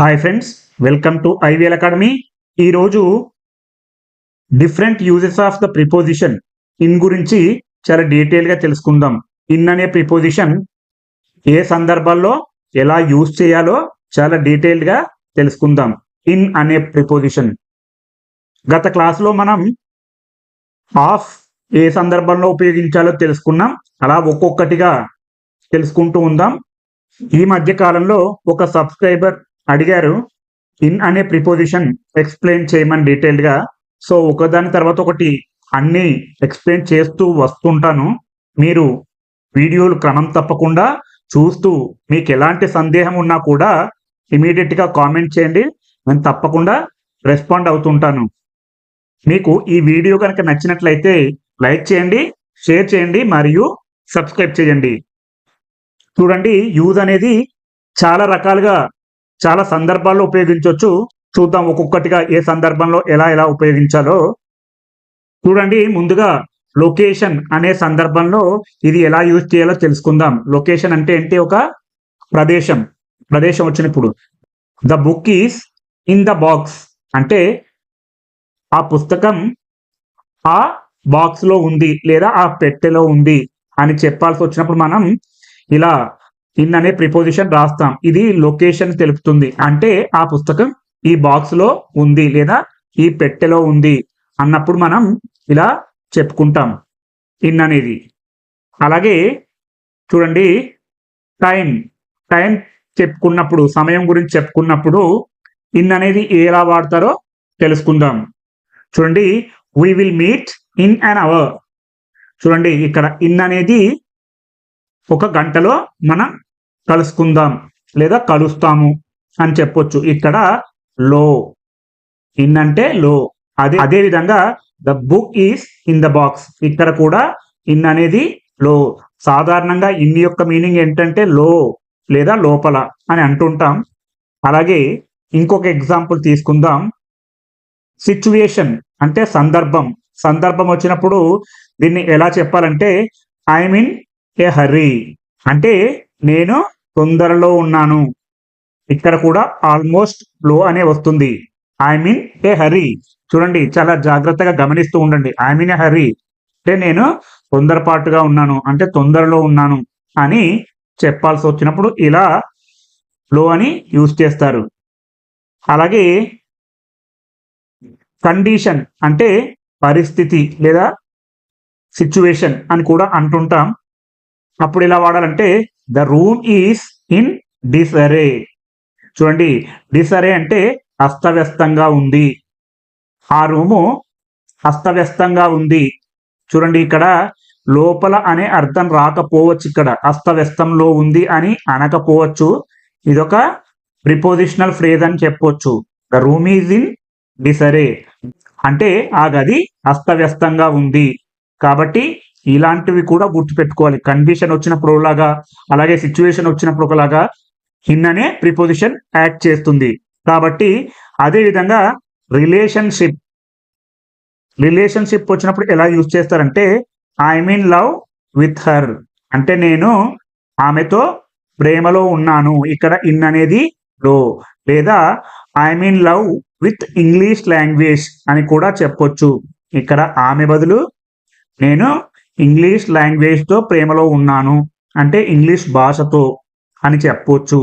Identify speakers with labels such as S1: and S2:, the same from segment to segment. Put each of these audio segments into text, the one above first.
S1: Hi friends welcome to IVL academy. ఈరోజు different uses of the preposition in గురించి చాలా డీటెయిల్గా తెలుసుకుందాం. ఇన్ అనే ప్రిపోజిషన్ ఏ సందర్భాల్లో ఎలా యూజ్ చేయాలో చాలా డీటెయిల్డ్గా తెలుసుకుందాం. ఇన్ అనే ప్రిపోజిషన్. గత క్లాస్లో మనం ఆఫ్ ఏ సందర్భంలో ఉపయోగించాలో తెలుసుకున్నాం. అలా ఒక్కొక్కటిగా తెలుసుకుంటూ ఉందాం. ఈ మధ్య కాలంలో ఒక సబ్స్క్రైబర్ అడిగారు ఇన్ అనే ప్రిపోజిషన్ ఎక్స్ప్లెయిన్ చేయమని డీటెయిల్డ్గా సో ఒకదాని తర్వాత ఒకటి అన్నీ ఎక్స్ప్లెయిన్ చేస్తూ వస్తుంటాను. మీరు వీడియోలు క్రమం తప్పకుండా చూస్తూ మీకు ఎలాంటి సందేహం ఉన్నా కూడా ఇమీడియట్గా కామెంట్ చేయండి. నేను తప్పకుండా రెస్పాండ్ అవుతుంటాను. మీకు ఈ వీడియో కనుక నచ్చినట్లయితే లైక్ చేయండి షేర్ చేయండి మరియు సబ్స్క్రైబ్ చేయండి. చూడండి యూజ్ అనేది చాలా రకాలుగా చాలా సందర్భాల్లో ఉపయోగించవచ్చు చూద్దాం ఒక్కొక్కటిగా ఏ సందర్భంలో ఎలా ఎలా ఉపయోగించాలో. చూడండి ముందుగా లొకేషన్ అనే సందర్భంలో ఇది ఎలా యూజ్ చేయాలో తెలుసుకుందాం. లొకేషన్ అంటే ఏంటి? ఒక ప్రదేశం. ప్రదేశం వచ్చినప్పుడు the book is in the box. అంటే ఆ పుస్తకం ఆ బాక్స్లో ఉంది లేదా ఆ పెట్టెలో ఉంది అని చెప్పాల్సి వచ్చినప్పుడు మనం ఇలా ఇన్ అనే ప్రిపోజిషన్ రాస్తాం. ఇది లొకేషన్ తెలుపుతుంది. అంటే ఆ పుస్తకం ఈ బాక్స్లో ఉంది లేదా ఈ పెట్టెలో ఉంది అన్నప్పుడు మనం ఇలా చెప్పుకుంటాం. ఇన్ అనేది. అలాగే చూడండి టైం టైం చెప్పుకున్నప్పుడు సమయం గురించి చెప్పుకున్నప్పుడు ఇన్ అనేది ఎలా వాడతారో తెలుసుకుందాం. చూడండి we will meet in an hour చూడండి ఇక్కడ ఇన్ అనేది ఒక గంటలో మనం కలుసుకుందాం లేదా కలుస్తాము అని చెప్పొచ్చు. ఇక్కడ లో. ఇన్ అంటే లో. అదే అదే విధంగా the book is in the box ఇక్కడ కూడా ఇన్ అనేది లో. సాధారణంగా ఇన్ యొక్క మీనింగ్ ఏంటంటే లో లేదా లోపల అని అంటుంటాం. అలాగే ఇంకొక ఎగ్జాంపుల్ తీసుకుందాం. సిచ్యువేషన్ అంటే సందర్భం. సందర్భం వచ్చినప్పుడు దీన్ని ఎలా చెప్పాలంటే ఐ మీన్ ఏ హర్రీ అంటే నేను తొందరలో ఉన్నాను. ఇక్కడ కూడా ఆల్మోస్ట్లో అనే వస్తుంది. I mean a hurry. చూడండి చాలా జాగ్రత్తగా గమనిస్తూ ఉండండి. I mean a hurry. అంటే నేను తొందరపాటుగా ఉన్నాను. అంటే తొందరలో ఉన్నాను అని చెప్పాల్సి వచ్చినప్పుడు ఇలా లో అని యూజ్ చేస్తారు. అలాగే కండిషన్ అంటే పరిస్థితి లేదా సిచ్యువేషన్ అని కూడా అంటుంటాం. అప్పుడు ఎలా వాడాలంటే the room is in disarray. చూడండి డిసరే అంటే అస్తవ్యస్తంగా ఉంది. ఆ రూము అస్తవ్యస్తంగా ఉంది. చూడండి ఇక్కడ లోపల అనే అర్థం రాకపోవచ్చు ఇక్కడ. అస్తవ్యస్తంలో ఉంది అని అనకపోవచ్చు. ఇదొక ప్రిపోజిషనల్ ఫ్రేజ్ అని చెప్పొచ్చు. The room is in disarray. అంటే ఆ గది అస్తవ్యస్తంగా ఉంది. కాబట్టి ఇలాంటివి కూడా గుర్తుపెట్టుకోవాలి. కండిషన్ వచ్చినప్పుడు లాగా అలాగే సిచ్యువేషన్ వచ్చినప్పుడు ఒకలాగా హిన్ననే ప్రిపోజిషన్ యాక్ట్ చేస్తుంది. కాబట్టి అదేవిధంగా రిలేషన్షిప్ రిలేషన్షిప్ వచ్చినప్పుడు ఎలా యూజ్ చేస్తారంటే I mean love with her అంటే నేను ఆమెతో ప్రేమలో ఉన్నాను. ఇక్కడ ఇన్ అనేది లో లేదా I mean love with English language అని కూడా చెప్పొచ్చు. ఇక్కడ ఆమె బదులు నేను ఇంగ్లీష్ లాంగ్వేజ్తో ప్రేమలో ఉన్నాను అంటే ఇంగ్లీష్ భాషతో అని చెప్పొచ్చు.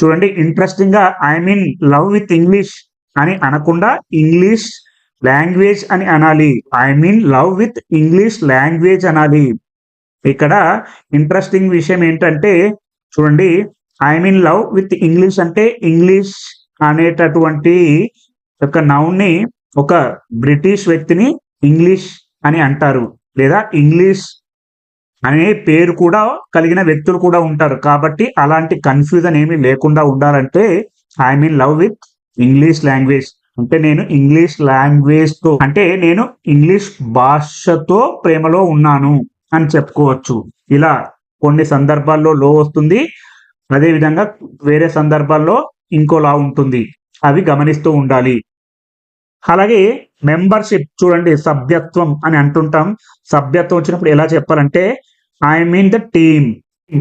S1: చూడండి ఇంట్రెస్టింగ్గా I mean love with English అని అనకుండా ఇంగ్లీష్ లాంగ్వేజ్ అని అనాలి. I mean love with English language అనాలి. ఇక్కడ ఇంట్రెస్టింగ్ విషయం ఏంటంటే చూడండి I mean love with English అంటే ఇంగ్లీష్ అనేటటువంటి ఒక నౌన్ని ఒక బ్రిటిష్ వ్యక్తిని ఇంగ్లీష్ అని అంటారు. లేదా ఇంగ్లీష్ అనే పేరు కూడా కలిగిన వ్యక్తులు కూడా ఉంటారు. కాబట్టి అలాంటి కన్ఫ్యూజన్ ఏమీ లేకుండా ఉండాలంటే I mean love with English language అంటే నేను ఇంగ్లీష్ లాంగ్వేజ్తో అంటే నేను ఇంగ్లీష్ భాషతో ప్రేమలో ఉన్నాను అని చెప్పుకోవచ్చు. ఇలా కొన్ని సందర్భాల్లో లో వస్తుంది. అదే విధంగా వేరే సందర్భాల్లో ఇంకోలా ఉంటుంది. అవి గమనిస్తూ ఉండాలి. అలాగే మెంబర్షిప్ చూడండి సభ్యత్వం అని అంటుంటాం. సభ్యత్వం వచ్చినప్పుడు ఎలా చెప్పాలంటే ఐ మీన్ ద టీమ్.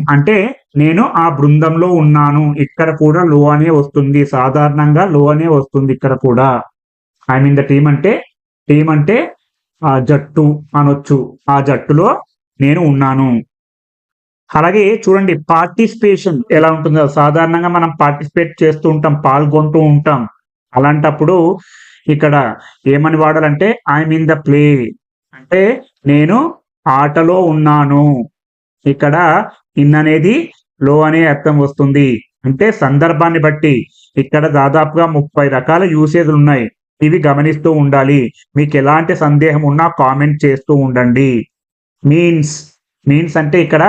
S1: అంటే నేను ఆ బృందంలో ఉన్నాను. ఇక్కడ కూడా లో అనే వస్తుంది. సాధారణంగా లో అనే వస్తుంది ఇక్కడ కూడా. ఐ మీన్ ద టీమ్ అంటే టీం అంటే ఆ జట్టు అనొచ్చు. ఆ జట్టులో నేను ఉన్నాను. అలాగే చూడండి పార్టిసిపేషన్ ఎలా ఉంటుందో. సాధారణంగా మనం పార్టిసిపేట్ చేస్తూ ఉంటాం పాల్గొంటూ ఉంటాం. అలాంటప్పుడు ఇక్కడ ఏమని వాడాలంటే ఐఎమ్ ఇన్ ద ప్లే అంటే నేను ఆటలో ఉన్నాను. ఇక్కడ ఇన్ అనేది లో అనే అర్థం వస్తుంది. అంటే సందర్భాన్ని బట్టి. ఇక్కడ దాదాపుగా ముప్పై రకాల యూసేజ్లు ఉన్నాయి. ఇవి గమనిస్తూ ఉండాలి. మీకు ఎలాంటి సందేహం ఉన్నా కామెంట్ చేస్తూ ఉండండి. మీన్స్ మీన్స్ అంటే ఇక్కడ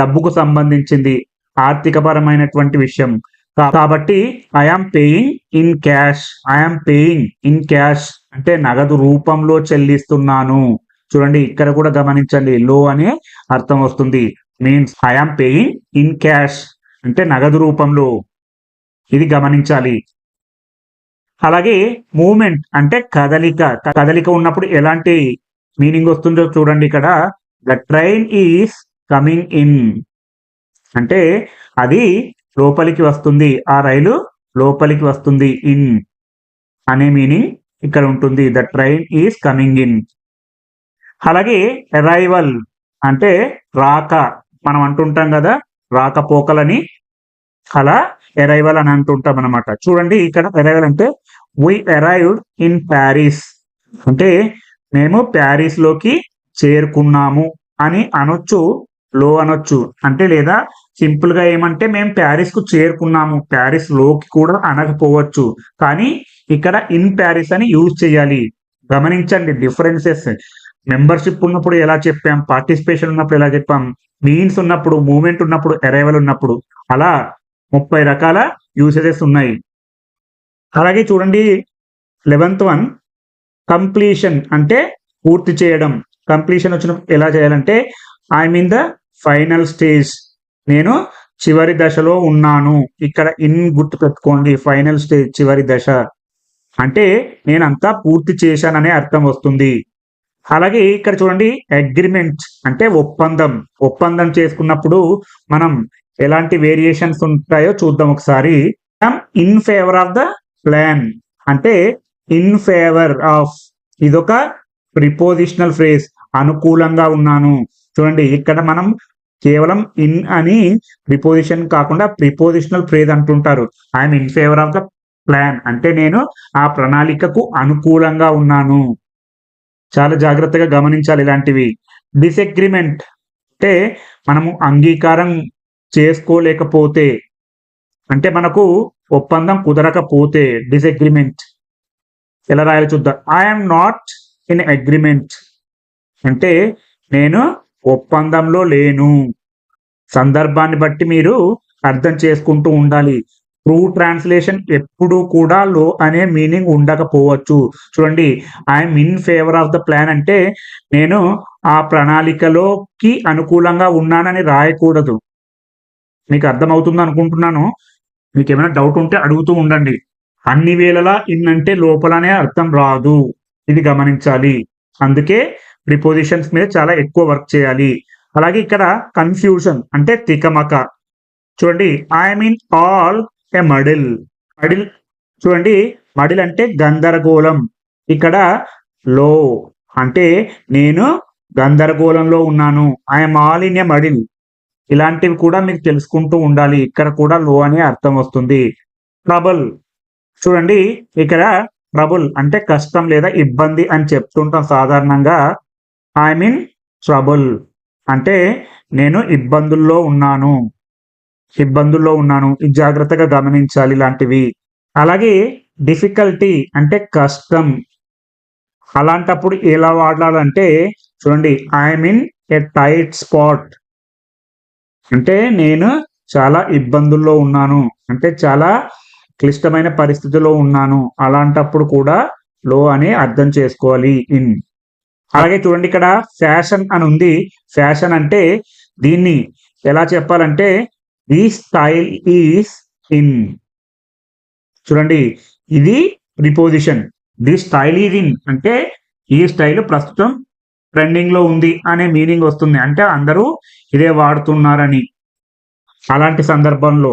S1: డబ్బుకు సంబంధించింది. ఆర్థికపరమైనటువంటి విషయం. కాబట్టి I am paying in cash I am paying in cash అంటే నగదు రూపంలో చెల్లిస్తున్నాను. చూడండి ఇక్కడ కూడా గమనించండి. లో అనే అర్థం వస్తుంది. Means I am paying in cash అంటే నగదు రూపంలో. ఇది గమనించాలి. అలాగే మూమెంట్ అంటే కదలిక. కదలిక ఉన్నప్పుడు ఎలాంటి మీనింగ్ వస్తుందో చూడండి ఇక్కడ. The train is coming in అంటే అది లోపలికి వస్తుంది ఆ రైలు లోపలికి వస్తుంది ఇన్ అనే మీనింగ్ ఇక్కడ ఉంటుంది. The train is coming in అలాగే అరైవల్ అంటే రాక మనం అంటుంటాం కదా రాకపోకలని. అలా అరైవల్ అని అంటుంటాం అనమాట చూడండి ఇక్కడ అరైవల్ అంటే వి అరైవ్డ్ ఇన్ ప్యారిస్ అంటే మేము ప్యారిస్లోకి చేరుకున్నాము అని అనొచ్చు. లో అనొచ్చు. అంటే లేదా సింపుల్గా ఏమంటే మేము ప్యారిస్కు చేరుకున్నాము. ప్యారిస్లోకి కూడా అనకపోవచ్చు. కానీ ఇక్కడ ఇన్ ప్యారిస్ అని యూజ్ చేయాలి. గమనించండి డిఫరెన్సెస్. మెంబర్షిప్ ఉన్నప్పుడు ఎలా చెప్పాం? పార్టిసిపేషన్ ఉన్నప్పుడు ఎలా చెప్పాం? మీన్స్ ఉన్నప్పుడు మూమెంట్ ఉన్నప్పుడు అరైవల్ ఉన్నప్పుడు. అలా ముప్పై రకాల యూసేజెస్ ఉన్నాయి. అలాగే చూడండి లెవెంత్ వన్ కంప్లీషన్ అంటే పూర్తి చేయడం. కంప్లీషన్ వచ్చినప్పుడు ఎలా చేయాలంటే I mean the final stage నేను చివరి దశలో ఉన్నాను. ఇక్కడ ఇన్ గుర్తు పెట్టుకోండి ఫైనల్ స్టేజ్ చివరి దశ. అంటే నేనంతా పూర్తి చేశాననే అర్థం వస్తుంది. అలాగే ఇక్కడ చూడండి అగ్రిమెంట్ అంటే ఒప్పందం. ఒప్పందం చేసుకున్నప్పుడు మనం ఎలాంటి వేరియేషన్స్ ఉంటాయో చూద్దాం ఒకసారి. In favour of the plan అంటే ఇన్ ఫేవర్ ఆఫ్ ఇదొక ప్రిపోజిషనల్ ఫ్రేజ్ అనుకూలంగా ఉన్నాను. చూడండి ఇక్కడ మనం కేవలం ఇన్ అని ప్రిపోజిషన్ కాకుండా ప్రిపోజిషనల్ ఫ్రేజ్ అంటుంటారు. I'm in favour of the plan అంటే నేను ఆ ప్రణాళికకు అనుకూలంగా ఉన్నాను. చాలా జాగ్రత్తగా గమనించాలి ఇలాంటివి. డిసగ్రిమెంట్ అంటే మనము అంగీకారం చేసుకోలేకపోతే అంటే మనకు ఒప్పందం కుదరకపోతే డిసగ్రిమెంట్ ఎలా రాయాలి చూద్దాం. ఐఎమ్ నాట్ ఇన్ అగ్రిమెంట్ అంటే నేను ఒప్పందంలో లేను. సందర్భాన్ని బట్టి మీరు అర్థం చేసుకుంటూ ఉండాలి. ట్రూ ట్రాన్స్లేషన్ ఎప్పుడూ కూడా లో అనే మీనింగ్ ఉండకపోవచ్చు. చూడండి I'm in favour of the plan అంటే నేను ఆ ప్రణాళికలోకి అనుకూలంగా ఉన్నానని రాయకూడదు. మీకు అర్థమవుతుంది అనుకుంటున్నాను? మీకు ఏమైనా డౌట్ ఉంటే అడుగుతూ ఉండండి. అన్ని వేళలా ఇన్ అంటే లోపలనే అర్థం రాదు. ఇది గమనించాలి. అందుకే ప్రిపోజిషన్స్ మీద చాలా ఎక్కువ వర్క్ చేయాలి. అలాగే ఇక్కడ కన్ఫ్యూజన్ అంటే తికమక. చూడండి I mean all a muddle muddle చూడండి మడిల్ అంటే గందరగోళం. ఇక్కడ లో అంటే నేను గందరగోళంలో ఉన్నాను. I'm all in a muddle ఇలాంటివి కూడా మీకు తెలుసుకుంటూ ఉండాలి. ఇక్కడ కూడా లో అనే అర్థం వస్తుంది. ట్రబుల్ చూడండి ఇక్కడ ట్రబుల్ అంటే కష్టం లేదా ఇబ్బంది అని చెప్తుంటాం సాధారణంగా. I mean trouble. అంటే నేను ఇబ్బందుల్లో ఉన్నాను. ఇబ్బందుల్లో ఉన్నాను. ఇది జాగ్రత్తగా గమనించాలి ఇలాంటివి. అలాగే డిఫికల్టీ అంటే కష్టం. అలాంటప్పుడు ఎలా వాడాలంటే చూడండి I mean a tight spot. అంటే నేను చాలా ఇబ్బందుల్లో ఉన్నాను. అంటే చాలా క్లిష్టమైన పరిస్థితిలో ఉన్నాను. అలాంటప్పుడు కూడా లో అని అర్థం చేసుకోవాలి. ఇన్. అలాగే చూడండి ఇక్కడ ఫ్యాషన్ అని ఉంది. ఫ్యాషన్ అంటే దీన్ని ఎలా చెప్పాలంటే ది స్టైల్ ఈస్ ఇన్. చూడండి ఇది preposition the style is in అంటే ఈ స్టైల్ ప్రస్తుతం ట్రెండింగ్లో ఉంది అనే మీనింగ్ వస్తుంది. అంటే అందరూ ఇదే వాడుతున్నారని. అలాంటి సందర్భంలో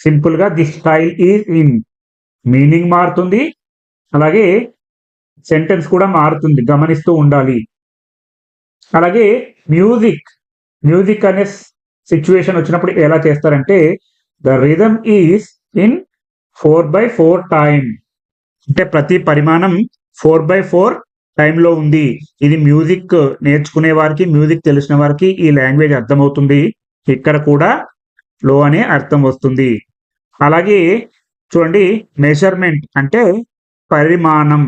S1: సింపుల్గా the style is in meaning మారుతుంది. అలాగే సెంటెన్స్ కూడా మారుతుంది గమనిస్తూ ఉండాలి. అలాగే మ్యూజిక్ మ్యూజిక్ అనే సిచ్యువేషన్ వచ్చినప్పుడు ఎలా చేస్తారంటే the rhythm is in four by four time అంటే ప్రతి పరిమాణం ఫోర్ బై ఫోర్ టైంలో ఉంది. ఇది మ్యూజిక్ నేర్చుకునే వారికి మ్యూజిక్ తెలిసిన వారికి ఈ లాంగ్వేజ్ అర్థమవుతుంది. ఇక్కడ కూడా లో అనే అర్థం వస్తుంది. అలాగే చూడండి మెజర్మెంట్ అంటే పరిమాణం.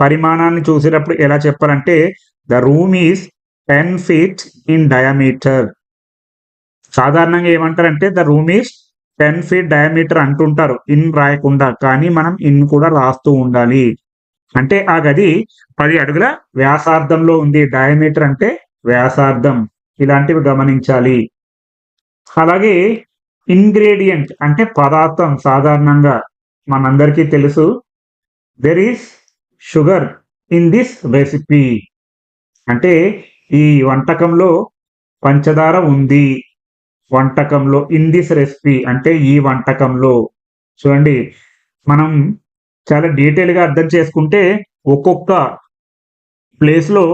S1: పరిమాణాన్ని చూసేటప్పుడు ఎలా చెప్పాలంటే the room is ten feet in diameter సాధారణంగా ఏమంటారంటే the room is ten feet diameter అంటుంటారు. ఇన్ రాయకుండా కానీ మనం ఇన్ కూడా రాస్తూ ఉండాలి. అంటే ఆ గది పది అడుగుల వ్యాసార్థంలో ఉంది. డయామీటర్ అంటే వ్యాసార్థం. ఇలాంటివి గమనించాలి. అలాగే ఇంగ్రీడియంట్ అంటే పదార్థం. సాధారణంగా మనందరికీ తెలుసు. There is sugar in this recipe. అంటే ఈ వంటకంలో పంచదార ఉంది. వంటకంలో ఇన్ దిస్ రెసిపీ అంటే ఈ వంటకంలో. చూడండి మనం చాలా డీటెయిల్గా అర్థం చేసుకుంటే ఒక్కొక్క ప్లేస్లో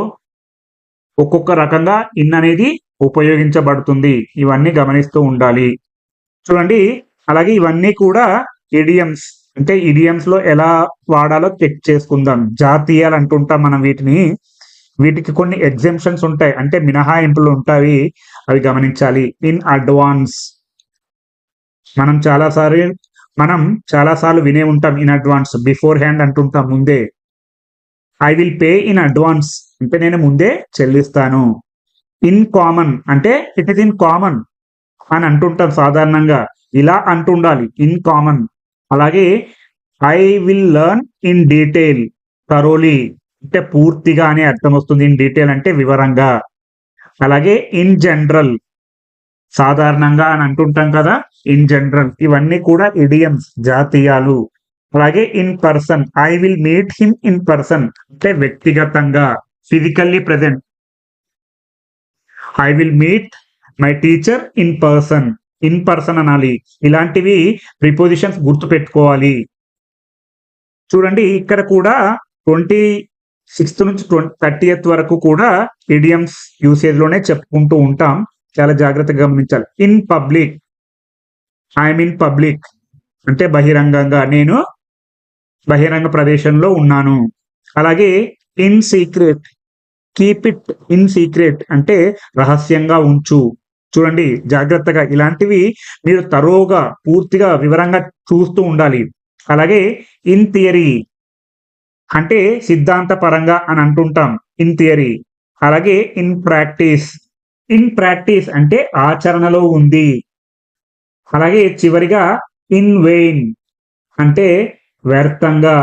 S1: ఒక్కొక్క రకంగా ఇన్ అనేది ఉపయోగించబడుతుంది. ఇవన్నీ గమనిస్తూ ఉండాలి. చూడండి అలాగే ఇవన్నీ కూడా ఇడియమ్స్. అంటే ఇడియమ్స్లో ఎలా వాడాలో చెక్ చేసుకుందాం. జాతీయాలు అంటుంటాం మనం వీటిని. వీటికి కొన్ని ఎగ్జెంప్షన్స్ ఉంటాయి. అంటే మినహాయింపులు ఉంటాయి. అవి గమనించాలి. ఇన్ అడ్వాన్స్ మనం చాలాసార్లు మనం చాలా సార్లు వినే ఉంటాం ఇన్ అడ్వాన్స్ బిఫోర్ హ్యాండ్ అంటుంటాం ముందే. I will pay in advance అంటే నేను ముందే చెల్లిస్తాను. ఇన్ కామన్ అంటే ఇట్ ఇస్ ఇన్ కామన్ అని అంటుంటాం సాధారణంగా. ఇలా అంటుండాలి. ఇన్ కామన్ అలాగే I will learn in detail thoroughly అంటే పూర్తిగా అనే అర్థం వస్తుంది ఇన్ డీటెయిల్ అంటే వివరంగా. అలాగే ఇన్ జనరల్ సాధారణంగా అని అంటుంటాం కదా ఇన్ జనరల్ ఇవన్నీ కూడా ఇడియమ్స్ జాతీయాలు. అలాగే in person I will meet him in person అంటే వ్యక్తిగతంగా physically present I will meet my teacher in person in person అనాలి. ఇలాంటివి ప్రిపోజిషన్స్ గుర్తు పెట్టుకోవాలి. చూడండి ఇక్కడ కూడా ట్వంటీ సిక్స్త్ నుంచి ట్వంటీ థర్టీ వరకు కూడా ఇడియమ్స్ యూసేజ్లోనే చెప్పుకుంటూ ఉంటాం. చాలా జాగ్రత్తగా గమనించాలి. In public I'm in public అంటే బహిరంగంగా నేను బహిరంగ ప్రదేశంలో ఉన్నాను. అలాగే in secret keep it in secret అంటే రహస్యంగా ఉంచు. చూడండి జాగ్రత్తగా ఇలాంటివి మీరు తరోగా పూర్తిగా వివరంగా చూస్తూ ఉండాలి. అలాగే ఇన్ థియరీ అంటే సిద్ధాంత పరంగా అని అంటుంటాం ఇన్ థియరీ అలాగే ఇన్ ప్రాక్టీస్ ఇన్ ప్రాక్టీస్ అంటే ఆచరణలో ఉంది. అలాగే చివరిగా ఇన్ వెయిన్ అంటే వ్యర్థంగా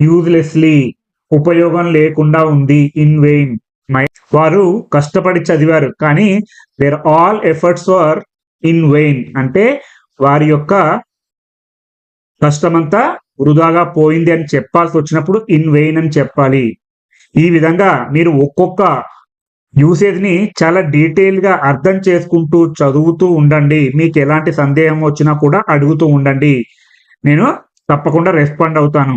S1: యూజ్లెస్లీ ఉపయోగం లేకుండా ఉంది ఇన్ వెయిన్ వారు కష్టపడి చదివారు. కానీ their all efforts were in vain అంటే వారి యొక్క కష్టమంతా వృధాగా పోయింది అని చెప్పాల్సి వచ్చినప్పుడు ఇన్ వెయిన్ అని చెప్పాలి. ఈ విధంగా మీరు ఒక్కొక్క యూసేజ్ని చాలా డీటెయిల్గా అర్థం చేసుకుంటూ చదువుతూ ఉండండి. మీకు ఎలాంటి సందేహం వచ్చినా కూడా అడుగుతూ ఉండండి. నేను తప్పకుండా రెస్పాండ్ అవుతాను.